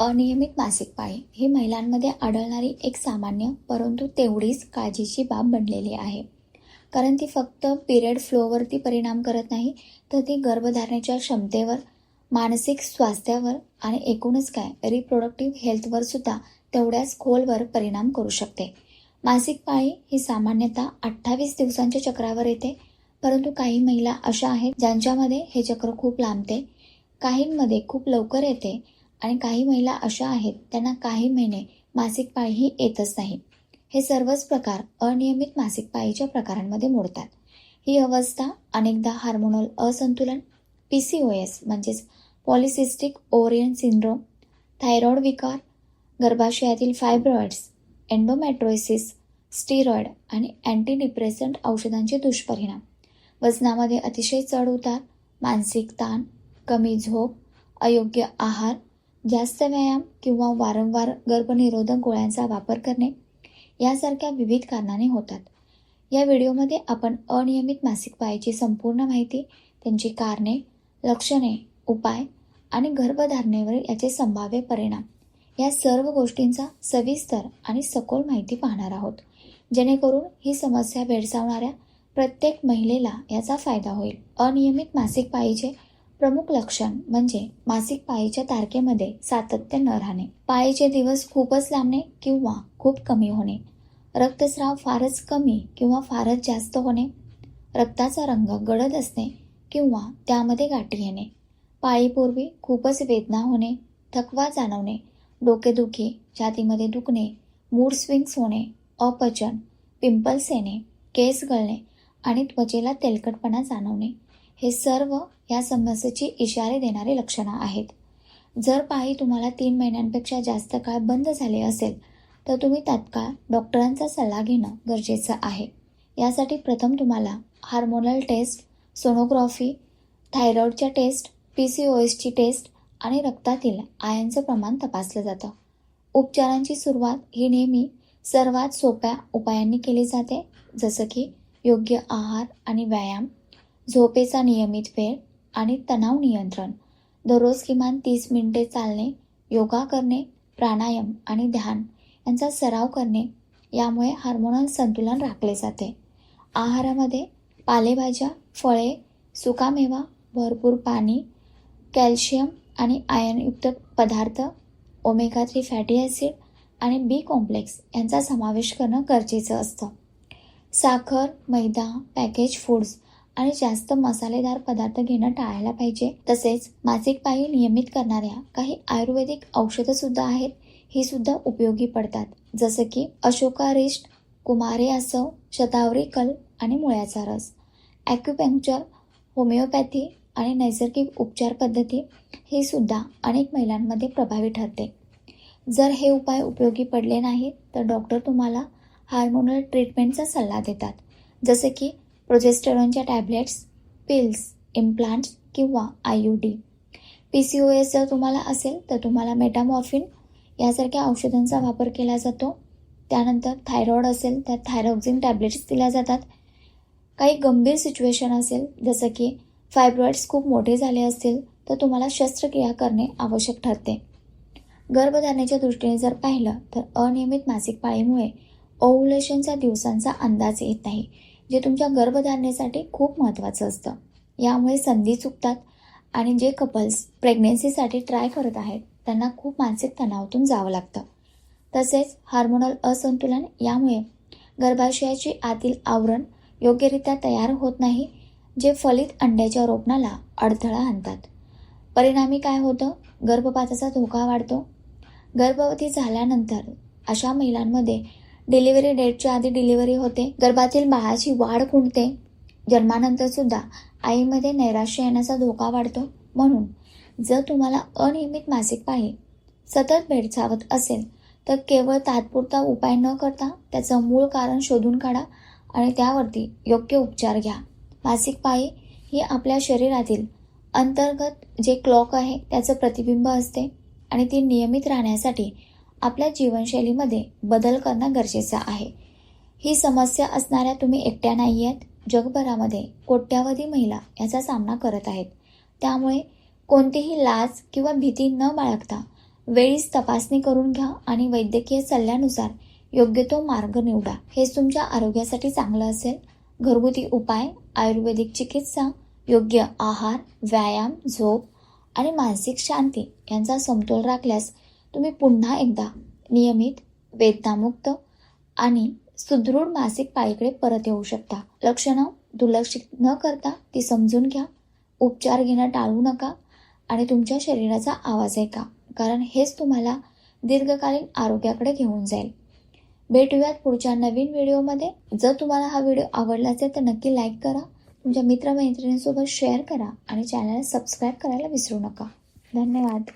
अनियमित मासिक पाळी ही महिलांमध्ये आढळणारी एक सामान्य परंतु तेवढीच काळजीची बाब बनलेली आहे. कारण ती फक्त पिरियड फ्लोवरती परिणाम करत नाही तर ती गर्भधारणेच्या क्षमतेवर मानसिक स्वास्थ्यावर आणि एकूणच काय रिप्रोडक्टिव्ह हेल्थवर सुद्धा तेवढ्याच खोलवर परिणाम करू शकते. मासिक पाळी ही सामान्यतः अठ्ठावीस दिवसांच्या चक्रावर येते परंतु काही महिला अशा आहेत ज्यांच्यामध्ये हे चक्र खूप लांबते काहींमध्ये खूप लवकर येते आणि काही महिला अशा आहेत त्यांना काही महिने मासिक पाळीही येतच नाही. हे सर्वच प्रकार अनियमित मासिक पाळीच्या प्रकारांमध्ये मोडतात. ही अवस्था अनेकदा हार्मोनल असंतुलन पी सी ओ एस म्हणजेच पॉलिसिस्टिक ओरियन सिंड्रोम थायरॉइड विकार गर्भाशयातील फायब्रॉइड्स एन्डोमॅट्रोसिस स्टिरॉइड आणि अँटी डिप्रेसंट औषधांचे दुष्परिणाम. वजनामध्ये अतिशय चढ उतार मानसिक ताण कमी झोप अयोग्य आहार जास्त व्यायाम किंवा वारंवार गर्भनिरोधक गोळ्यांचा वापर करणे यासारख्या विविध कारणाने होतात. या व्हिडिओमध्ये आपण अनियमित मासिक पाळीची संपूर्ण माहिती त्यांची कारणे लक्षणे उपाय आणि गर्भधारणेवर याचे संभाव्य परिणाम या सर्व गोष्टींचा सविस्तर आणि सखोल माहिती पाहणार आहोत. जेणेकरून ही समस्या भेडसावणाऱ्या प्रत्येक महिलेला याचा फायदा होईल. अनियमित मासिक पाळीचे प्रमुख लक्षण म्हणजे मासिक पाळीच्या तारखेमध्ये सातत्य न राहणे. पाळीचे दिवस खूपच लांबणे किंवा खूप कमी होणे. रक्तस्राव फारच कमी किंवा फारच जास्त होणे. रक्ताचा रंग गडद असणे किंवा त्यामध्ये गाठी येणे पाळीपूर्वी खूपच वेदना होणे थकवा जाणवणे डोकेदुखी छातीमध्ये दुखणे मूड स्विंग्स होणे अपचन पिंपल्स येणे केस गळणे आणि त्वचेला तेलकटपणा जाणवणे. हे सर्व या समस्येची इशारे देणारी लक्षणं आहेत. जर पायी तुम्हाला तीन महिन्यांपेक्षा जास्त काळ बंद झाले असेल तर तुम्ही तात्काळ डॉक्टरांचा सल्ला घेणं गरजेचं आहे. यासाठी प्रथम तुम्हाला हार्मोनल टेस्ट सोनोग्राफी थायरॉईडच्या टेस्ट पी सी ओ एसची टेस्ट आणि रक्तातील आयनचं प्रमाण तपासलं जातं. उपचारांची सुरुवात ही नेहमी सर्वात सोप्या उपायांनी केली जाते जसं की योग्य आहार आणि व्यायाम झोपेचा नियमित वेळ आणि तणाव नियंत्रण. दररोज किमान तीस मिनिटे चालणे योगा करणे प्राणायाम आणि ध्यान यांचा सराव करणे यामुळे हार्मोनल संतुलन राखले जाते. आहारामध्ये पालेभाज्या फळे सुकामेवा भरपूर पाणी कॅल्शियम आणि आयनयुक्त पदार्थ ओमेगा थ्री फॅटी ॲसिड आणि बी कॉम्प्लेक्स यांचा समावेश करणं गरजेचं असतं. साखर मैदा पॅकेज फूड्स आणि जास्त मसालेदार पदार्थ घेणं टाळायला पाहिजे. तसेच मासिक पाळी नियमित करणाऱ्या काही आयुर्वेदिक औषधं सुद्धा आहेत. ही सुद्धा उपयोगी पडतात. जसं की अशोकारिष्ट कुमारे असव शतावरी कल आणि मुळ्याचा रस. ॲक्युपंक्चर होमिओपॅथी आणि नैसर्गिक उपचार पद्धती ही सुद्धा अनेक महिलांमध्ये प्रभावी ठरते. जर हे उपाय उपयोगी पडले नाहीत तर डॉक्टर तुम्हाला हार्मोनल ट्रीटमेंटचा सल्ला देतात. जसे की प्रोजेस्टरॉनच्या टॅबलेट्स पिल्स इम्प्लांट्स किंवा I U D P C O S जर तुम्हाला असेल तर तुम्हाला मेटामॉर्फिन यासारख्या औषधांचा वापर केला जातो. त्यानंतर थायरॉईड असेल तर थायरॉक्झिन टॅबलेट्स दिल्या जातात. काही गंभीर सिच्युएशन असेल जसं की फायब्रॉइड्स खूप मोठे झाले असतील तर तुम्हाला शस्त्रक्रिया करणे आवश्यक ठरते. गर्भधारणेच्या दृष्टीने जर पाहिलं तर अनियमित मासिक पाळीमुळे ओव्हुलेशनच्या दिवसांचा अंदाज येत नाही. जे तुमच्या गर्भधारणेसाठी खूप महत्त्वाचं असतं. यामुळे संधी चुकतात आणि जे कपल्स प्रेग्नेन्सीसाठी ट्राय करत आहेत त्यांना खूप मानसिक तणावातून जावं लागतं. तसेच हार्मोनल असंतुलन यामुळे गर्भाशयाची आतील आवरण योग्यरित्या तयार होत नाही जे फलित अंड्याच्या रोपणाला अडथळा आणतात. परिणामी काय होतं? गर्भपाताचा धोका वाढतो. गर्भवती झाल्यानंतर अशा महिलांमध्ये डिलिव्हरी डेटच्या आधी डिलिव्हरी होते. गर्भातील बाळाची वाढ खुंटते. जन्मानंतर सुद्धा आईमध्ये नैराश्य येण्याचा धोका वाढतो. म्हणून जर तुम्हाला अनियमित मासिक पाळी सतत भेडसावत असेल तर केवळ तात्पुरता उपाय न करता त्याचं मूळ कारण शोधून काढा आणि त्यावरती योग्य उपचार घ्या. मासिक पाळी ही आपल्या शरीरातील अंतर्गत जे क्लॉक आहे त्याचं प्रतिबिंब असते आणि ती नियमित राहण्यासाठी आपल्या जीवनशैलीमध्ये बदल करणं गरजेचं आहे. ही समस्या असणाऱ्या तुम्ही एकट्या नाही आहेत जगभरामध्ये कोट्यावधी महिला याचा सामना करत आहेत. त्यामुळे कोणतीही लाज किंवा भीती न बाळगता वेळीच तपासणी करून घ्या आणि वैद्यकीय सल्ल्यानुसार योग्य तो मार्ग निवडा. हेच तुमच्या आरोग्यासाठी चांगलं असेल. घरगुती उपाय आयुर्वेदिक चिकित्सा योग्य आहार व्यायाम झोप आणि मानसिक शांती यांचा समतोल राखल्यास तुम्ही पुन्हा एकदा नियमित वेदनामुक्त आणि सुदृढ मासिक पाळीकडे परत येऊ शकता. लक्षणं दुर्लक्षित न करता ती समजून घ्या. उपचार घेणं टाळू नका आणि तुमच्या शरीराचा आवाज ऐका कारण हेच तुम्हाला दीर्घकालीन आरोग्याकडे घेऊन जाईल. भेटूयात पुढच्या नवीन व्हिडिओमध्ये. जर तुम्हाला हा व्हिडिओ आवडला असेल तर नक्की लाईक करा तुमच्या मित्रमैत्रिणींसोबत शेअर करा आणि चॅनल सबस्क्राईब करायला विसरू नका. धन्यवाद.